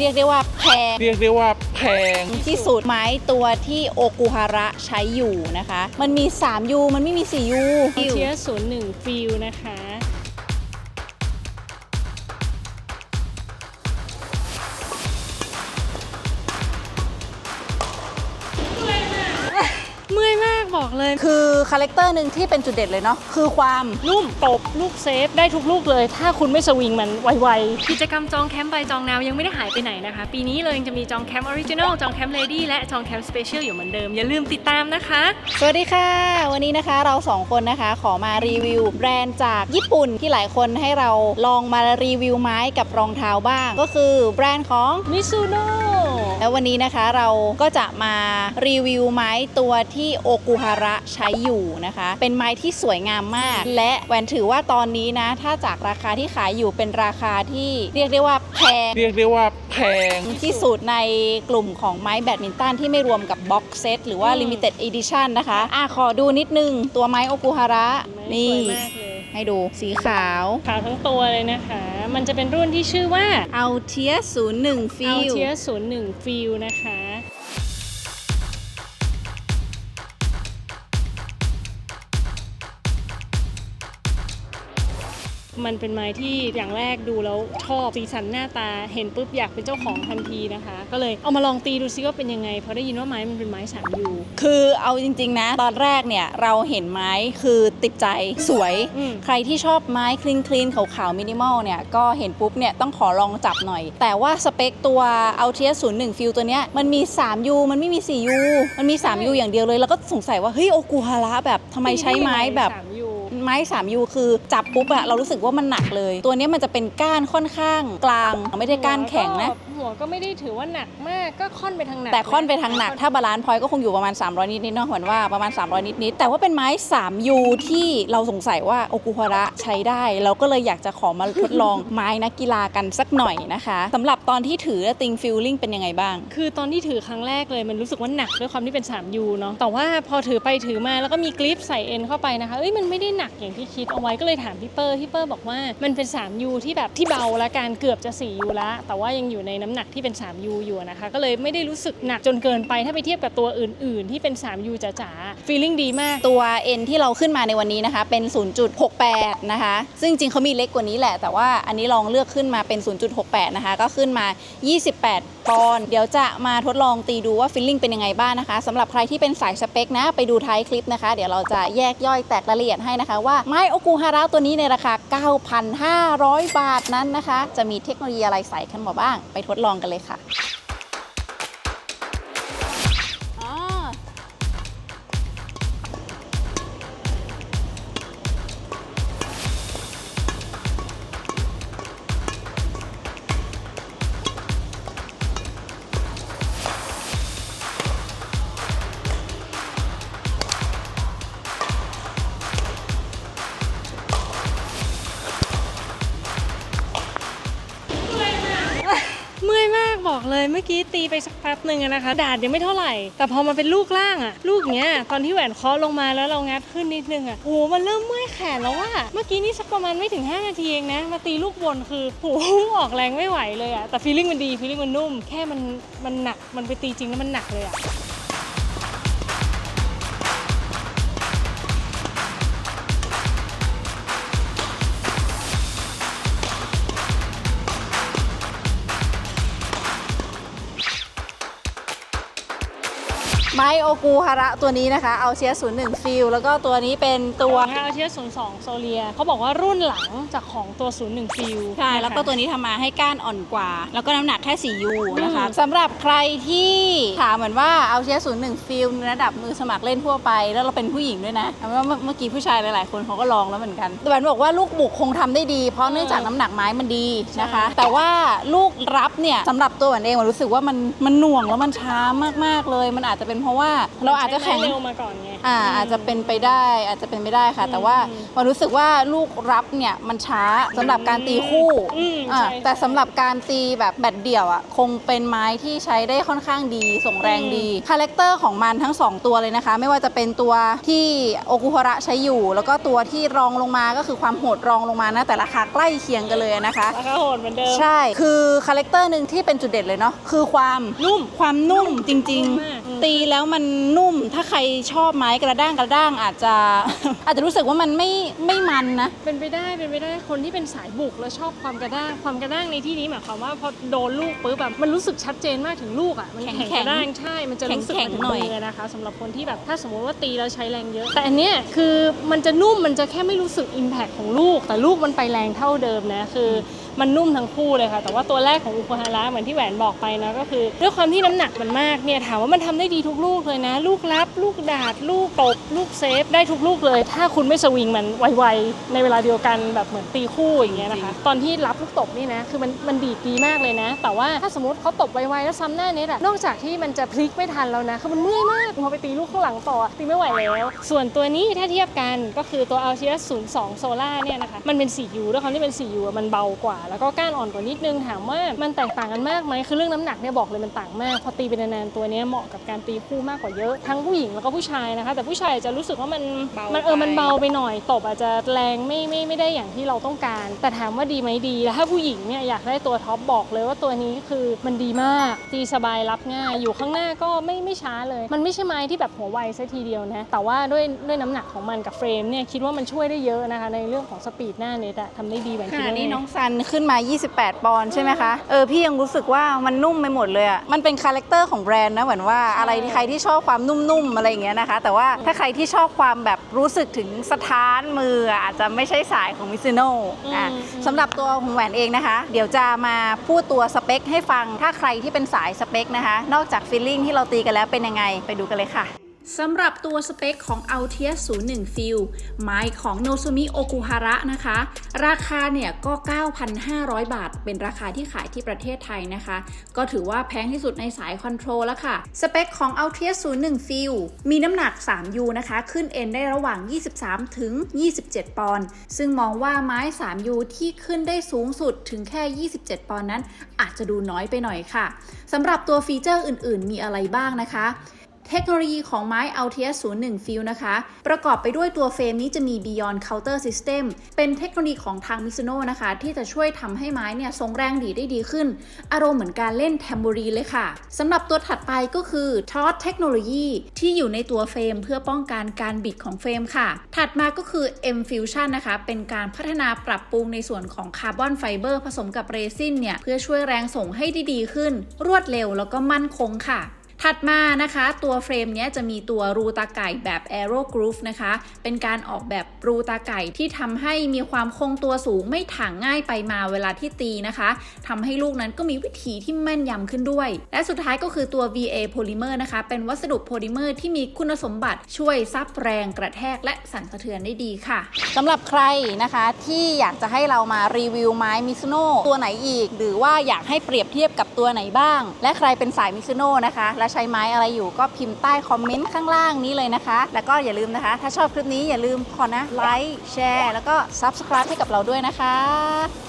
เรียกได้ว่าแพงเรียกได้ว่าแพงที่สุดไม้ตัวที่โอกุฮาระใช้อยู่นะคะ มันมี 3U มันไม่มี 4U เทียศูนย์หนึ่งฟิลนะคะ บอกเลย คือคาแรคเตอร์หนึ่งที่เป็นจุดเด่นเลยเนาะคือความนุ่มตบลูกเซฟได้ทุกลูกเลย ถ้าคุณไม่สวิงมันไวกิจกรรมจองแคมป์ใบจองนาวยังไม่ได้หายไปไหนนะคะ ปีนี้เลยยังจะมีจองแคมป์ออริจินอลจองแคมป์เลดี้และจองแคมป์สเปเชียลอยู่เหมือนเดิม อย่าลืมติดตามนะคะ สวัสดีค่ะ วันนี้นะคะเราสองคนนะคะขอมารีวิว แบรนด์จากญี่ปุ่นที่หลายคนให้เราลองมารีวิวไม้กับรองเท้าบ้าง ก็คือแบรนด์ของๆมิซูโน่ แล้ววันนี้นะคะเราก็จะมารีวิวไม้ตัวที่โอกุฮาระใช้อยู่นะคะ เป็นไม้ที่สวยงามมาก และแหวนถือว่าตอนนี้นะ ถ้าจากราคาที่ขายอยู่เป็นราคาที่เรียกได้ว่าแพง เรียกได้ว่าแพงที่สุดในกลุ่มของไม้แบดมินตันที่ไม่รวมกับบ็อกเซตหรือว่า Limited Edition นะคะอะขอดูนิดนึงตัวไม้โอกุฮาระนี่สวยมากเลย ให้ดูสีขาว ขาวทั้งตัวเลยนะคะ มันจะเป็นรุ่นที่ชื่อว่าเอาเทียศูนย์หนึ่งฟิเอาลเทียศูนย์หนึ่งฟิลนะคะ มันเป็นไม้ที่อย่างแรกดูแล้วชอบสีสันหน้าตาเห็นปุ๊บอยากเป็นเจ้าของทันทีนะคะ ก็เลยเอามาลองตีดูซิว่าเป็นยังไงเพราะได้ยินว่าไม้มันเป็นไม้สามยูคือเอาจริง ๆ นะ ตอนแรกเนี่ยเราเห็นไม้คือติดใจสวย อืม ใครที่ชอบไม้คลีนคลีนขาวๆมินิมอลเนี่ยก็เห็นปุ๊บเนี่ยต้องขอลองจับหน่อย แต่ว่าสเปคตัวเอาเทียศูนย์หนึ่งฟิลตัวเนี้ยมันมี 3U มันไม่มี 4U มันมี 3U อย่างเดียวเลย แล้วก็สงสัยว่าเฮ้ยโอกุฮาระแบบทำไมใช้ไม้แบบสามยู ไม้ 3U คือจับปุ๊บอะเรารู้สึกว่ามันหนักเลย ตัวนี้มันจะเป็นก้านค่อนข้างกลาง ไม่ได้ก้านแข็งนะ หัวก็ไม่ได้ถือว่าหนักมากก็ค่อนไปทางหนักแต่ค่อนไปทางหนัก ถ้าบาลานซ์พอยต์ก็คงอยู่ประมาณ 300 นิดๆเนาะเหมือนว่าประมาณ 300 นิดๆแต่ว่าเป็นไม้ 3U ที่เราสงสัยว่าโอกุฮาระใช้ได้ เราก็เลยอยากจะขอมาทดลองไม้นักกีฬากันสักหน่อยนะคะสำหรับตอนที่ถือติงฟิลลิ่งเป็นยังไงบ้าง คือตอนที่ถือครั้งแรกเลยมันรู้สึกว่าหนักด้วยความที่เป็น 3U เนาะแต่ว่าพอถือไปถือมาแล้วก็มีกริปใส่เอ็นเข้าไปนะคะเอ้ยมันไม่ได้หนักอย่างที่คิดเอาไว้ก็เลยถามพี่เปอร์พี่เปอร์บอกว่ามันเป็น 3U ที่แบบที่เบาละการเกือบจะ 4U ละแต่ว่ายังอยู่ในน้ำหนักที่เป็น 3U อยู่นะคะ ก็เลยไม่ได้รู้สึกหนักจนเกินไป ถ้าไปเทียบกับตัวอื่น ๆ ที่เป็น 3U จ๋าๆ feeling ดีมาก ตัว N ที่เราขึ้นมาในวันนี้นะคะ เป็น 0.68 นะคะ ซึ่งจริงเขามีเล็กกว่านี้แหละ แต่ว่าอันนี้ลองเลือกขึ้นมาเป็น 0.68 นะคะ ก็ขึ้นมา 28 ปอนด์ เดี๋ยวจะมาทดลองตีดูว่าฟิลลิ่งเป็นยังไงบ้างนะคะสำหรับใครที่เป็นสายสเปคนะ ไปดูท้ายคลิปนะคะ เดี๋ยวเราจะแยกย่อยแตกรายละเอียดให้นะคะว่าไม้โอกุฮาระตัวนี้ในราคา 9,500 บาทนั้นนะคะ จะมีเทคโนโลยีอะไรใส่ขึ้นมาบ้าง ไปทดลองกันเลยค่ะ เมื่อกี้ตีไปสักแป๊บหนึ่งนะคะ ดาดยังไม่เท่าไหร่ แต่พอมาเป็นลูกล่างอะลูกเนี้ยตอนที่แหวนเคาะลงมาแล้วเรางัดขึ้นนิดนึงอะโอ้โหมันเริ่มเมื่อยแขนแล้วว่าเมื่อกี้นี่สักประมาณไม่ถึง 5 นาทีเองนะ มาตีลูกบนคือโอ้ออกแรงไม่ไหวเลยอะแต่ฟีลลิ่งมันดีฟีลลิ่งมันนุ่ม แค่มันมันหนักมันไปตีจริงแล้วมันหนักเลยอะ ม้โอกูฮาระตัวนี้นะคะ เอาเชียศูนย์หนึ่งฟิลแล้วก็ตัวนี้เป็นตัวของอาเทียศูนย์สองโซเลียเขาบอกว่ารุ่นหลังจากของตัวศูนย์หนึ่งฟิลใช่แล้วก็ตัวนี้ทำมาให้ก้านอ่อนกว่า แล้วก็น้ำหนักแค่4ยูนะคะสำหรับใครที่ถามเหมือนว่าเอาเชียศูนย์หนึ่งฟิลระดับมือสมัครเล่นทั่วไป แล้วเราเป็นผู้หญิงด้วยนะเอาเป็นว่าเมื่อเมื่อกี้ผู้ชายหลายๆ คนเขาก็ลองแล้วเหมือนกันแต่แบนบอกว่าลูกบุกคงทำได้ดี เพราะเนื่องจากน้ำหนักไม้มันดีนะคะ แต่ว่าลูกรับเนี่ยสำหรับตัวแหวนเองมันรู้สึกว่ามันมันหน่วงแล้วมันช้ามากๆเลย มันอาจจะเป็นเพราะเพราะว่าเราอาจจะแข็งใช้ไม้เร็วมาก่อนไง อ่าอาจจะเป็นไปได้อาจจะเป็นไปได้ค่ะอืมแต่ว่ามันรู้สึกว่าลูกรับเนี่ยมันช้าสำหรับการตีคู่อืมอ่าใช่แต่สำหรับการตีแบบแบตเดี่ยวอะคงเป็นไม้ที่ใช้ได้ค่อนข้างดี ส่งแรงดีคาแรคเตอร์ของมันทั้ง2ตัวเลยนะคะ ไม่ว่าจะเป็นตัวที่โอกุฮาระใช้อยู่ แล้วก็ตัวที่รองลงมาก็คือความโหดรองลงมานะแต่ราคาใกล้เคียงกันเลยนะคะ ราคาโหดเหมือนเดิม ใช่ คือคาแรคเตอร์หนึ่งที่เป็นจุดเด่นเลยเนาะ คือความนุ่ม ความนุ่มจริงนุ่มมากอืมๆ ตีแล้วมันนุ่มถ้าใครชอบไม้กระด้างกระด้างอาจจะ อาจจะรู้สึกว่ามันไม่ไม่มันนะ เป็นไปได้เป็นไปได้คนที่เป็นสายบุกแล้วชอบความกระด้างความกระด้างในที่นี้หมายความว่าพอโดนลูกปุ๊บแบบมันรู้สึกชัดเจนมากถึงลูกอะมันแข็งแข็งแข็กงระด้างใช่ มันจะรู้สึกแข็งๆเหมือนหน่อยมือนะคะสำหรับคนที่แบบถ้าสมมติว่าตีแล้วใช้แรงเยอะ แต่อันเนี้ยคือมันจะนุ่มมันจะแค่ไม่รู้สึก Impact ของลูก แต่ลูกมันไปแรงเท่าเดิมนะคือ มันนุ่มทั้งคู่เลยค่ะ แต่ว่าตัวแรกของอุคุฮาระเหมือนที่แหวนบอกไปนะก็คือ ด้วยความที่น้ำหนักมันมากเนี่ยถามว่ามันทำได้ดีทุกลูกเลยนะ ลูกรับ ลูกดาดลูกตบลูกเซฟได้ทุกลูกเลย ถ้าคุณไม่สวิงมันไวๆในเวลาเดียวกันแบบเหมือนตีคู่อย่างเงี้ยนะคะตอนที่รับลูกตบนี่นะคือมันมันดีดดีมากเลยนะ แต่ว่าถ้าสมมติเขาตบไวๆแล้วซ้ำหน้าเน็ตอะนอกจากที่มันจะพลิกไม่ทันแล้วนะคือมันเมื่อยมากพอไปตีลูกข้างหลังต่อตีไม่ไหวแล้วส่วนตัวนี้ถ้าเทียบกันก็คือตัว Altius 02 Solar เนี่ยนะคะมันเป็น 4U ด้วยความที่เป็น 4U อะมันเบากว่าแล้วก็ก้านอ่อนกว่านิดนึงถามว่ามันแตกต่างกันมากไหมคือเรื่องน้ำหนักเนี่ยบอกเลยมันต่างมาก พอตีเป็นนานๆตัวเนี้ยเหมาะกับการตีคู่มากกว่าเยอะทั้งผู้หญิงแล้วก็ผู้ชายนะคะ แต่ผู้ชายจะรู้สึกว่ามันเบามันเออไปมันเบาไปหน่อยตบอาจจะแรงไม่ไม่ไม่ได้อย่างที่เราต้องการ แต่ถามว่าดีไหมดีแล้วถ้าผู้หญิงเนี่ยอยากได้ตัวท็อปบอกเลยว่าตัวนี้คือมันดีมากตีสบายรับง่าย อยู่ข้างหน้าก็ไม่ไม่ช้าเลย มันไม่ใช่ไม้ที่แบบหัวไวซะทีเดียวนะแต่ว่าด้วยด้วยน้ำหนักของมันกับเฟรมเนี่ยคิดว่ามันช่วยได้เยอะนะคะในเรื่องของสปีดหน้าเน็ตอะทำได้ดีแบบขคิดณะว่านี้ไงน้องซันขึ้นมา 28 ปอนด์ใช่ไหมคะ เออ พี่ยังรู้สึกว่ามันนุ่มไปหมดเลยอะมันเป็นคาแรคเตอร์ของแบรนด์นะเหมือนว่าอะไรที่ใครที่ชอบความนุ่มๆอะไรอย่างเงี้ยนะคะ แต่ว่าถ้าใครที่ชอบความแบบรู้สึกถึงสถานมืออะอาจจะไม่ใช่สายของมิซูโน่อะอืมอืมสำหรับตัวของแหวนเองนะคะ เดี๋ยวจะมาพูดตัวสเปคให้ฟัง ถ้าใครที่เป็นสายสเปคนะคะ นอกจากฟีลลิ่งที่เราตีกันแล้วเป็นยังไง ไปดูกันเลยค่ะ สำหรับตัวสเปคของ Altius 01 f i l ไม้ของ Nozomi Okuhara นะคะ ราคาเนี่ยก็ 9,500 บาท เป็นราคาที่ขายที่ประเทศไทยนะคะ ก็ถือว่าแพงที่สุดในสายคอนโทรลแล้วค่ะ สเปคของ Altius 01 f i l มีน้ำหนัก 3U นะคะ ขึ้นเอ็นได้ระหว่าง 23 ถึง 27 ปอนด์ ซึ่งมองว่าไม้ 3U ที่ขึ้นได้สูงสุดถึงแค่ 27 ปอนด์นั้น อาจจะดูน้อยไปหน่อยค่ะสำหรับตัวฟีเจอร์อื่น ๆ มีอะไรบ้างนะคะ เทคโนโลยีของไม้ Altius 01 f i l นะคะ ประกอบไปด้วยตัวเฟรมนี้จะมี Beyond Counter System เป็นเทคโนโลยีของทาง Mizuno นะคะ ที่จะช่วยทำให้ไม้เนี่ยทรงแรงดีได้ดีขึ้น อารมณ์เหมือนการเล่นแทมโบรีเลยค่ะสำหรับตัวถัดไปก็คือ t o s เทคโนโลยีที่อยู่ในตัวเฟรมเพื่อป้องกันการบิดของเฟรมค่ะ ถัดมาก็คือ M Fusion นะคะ เป็นการพัฒนาปรับปรุงในส่วนของคาร์บอนไฟเบอร์ผสมกับเรซินเนี่ยเพื่อช่วยแรงส่งให้ได้ดีขึ้น รวดเร็วแล้วก็มั่นคงค่ะ ถัดมานะคะตัวเฟรมเนี้ยจะมีตัวรูตาไก่แบบ Aero Groove นะคะ เป็นการออกแบบรูตาไก่ที่ทำให้มีความคงตัวสูงไม่ถ่างง่ายไปมาเวลาที่ตีนะคะทำให้ลูกนั้นก็มีวิธีที่แม่นยำขึ้นด้วย และสุดท้ายก็คือตัว VA Polymer นะคะ เป็นวัสดุโพลิเมอร์ที่มีคุณสมบัติช่วยซับแรงกระแทกและสั่นสะเทือนได้ดีค่ะสำหรับใครนะคะที่อยากจะให้เรามารีวิวไม้มิซุโน่ตัวไหนอีก หรือว่าอยากให้เปรียบเทียบกับตัวไหนบ้าง และใครเป็นสายมิซุโน่นะคะและใช้ไม้อะไรอยู่ก็พิมพ์ใต้คอมเมนต์ข้างล่างนี้เลยนะคะ แล้วก็อย่าลืมนะคะ ถ้าชอบคลิปนี้อย่าลืมขอนะไลค์แชร์แล้วก็ Subscribe ให้กับเราด้วยนะคะ